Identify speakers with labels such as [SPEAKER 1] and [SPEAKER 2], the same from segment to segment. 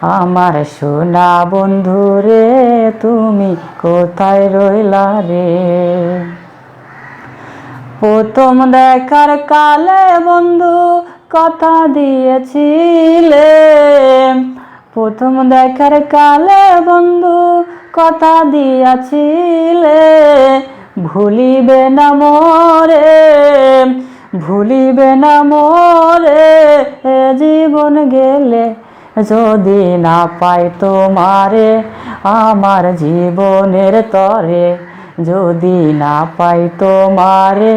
[SPEAKER 1] আমার সোনা বন্ধু রে, তুমি কোথায় রইলা রে? প্রথম দেখার কালে বন্ধু কথা দিয়েছিলে। প্রথম দেখার কালে বন্ধু কথা দিয়াছিলে। ভুলিবে না মোরে, ভুলিবে না মোরে জীবন গেলে যদি না পাই তোমারে, আমার জীবনের তরে। যদি না পাই তোমারে,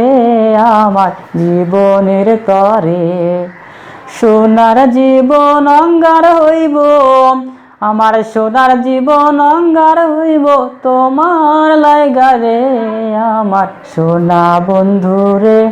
[SPEAKER 1] আমার জীবনের তরে। সোনার জীবন অঙ্গার হইব, আমার সোনার জীবন অঙ্গার হইব। তোমার লাইগারে আমার সোনা বন্ধুরে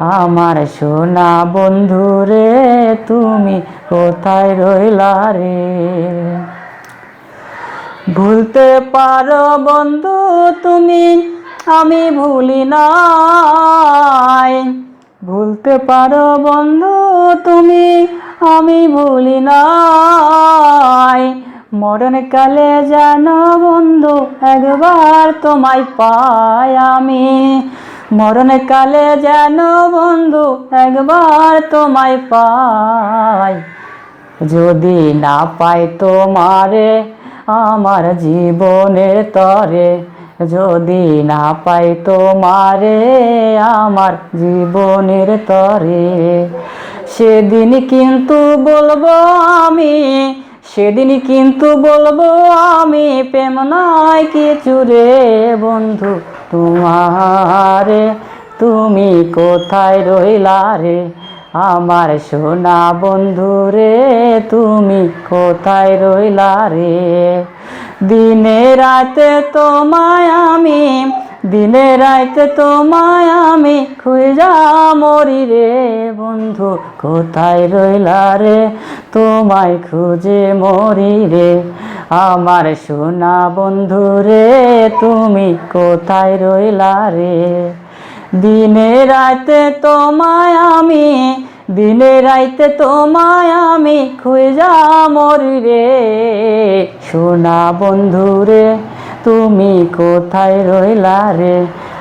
[SPEAKER 1] আমার সোনা বন্ধু রে, তুমি কোথায় রইলা রে? ভুলতে পারো বন্ধু তুমি, আমি ভুলি নাই। ভুলতে পারো বন্ধু তুমি, আমি ভুলি নাই। মরণ কালে যেন বন্ধু একবার তোমায় পাই আমি। মরণ কালে যেন বন্ধু একবার তোমায় পাই। যদি না পাই তোমারে, আমার জীবনের তরে। যদি না পাই তোমারে, আমার জীবনের তরে। সেদিন কিন্তু বলব আমি সেদিন কিন্তু বলব, আমি প্রেম নয় কিছু রে বন্ধু। তোমারে তুমি কোথায় রইলা রে? আমার সোনা বন্ধু রে, তুমি কোথায় রইলা রে? দিনে রাতে তোমায় আমি, দিনে রাতে তোমায় আমি খুঁজা মরি রে বন্ধু, কোথায় রইলা রে? তোমায় খুঁজে মরি রে। আমার সোনা বন্ধু রে, তুমি কোথায় রইলা রে? দিনে রাতে তোমায় আমি, দিনে রাইতে তোমায় আমি খুঁজা মরি রে। সোনা বন্ধু রে, তুমি কোথায় রইলা রে?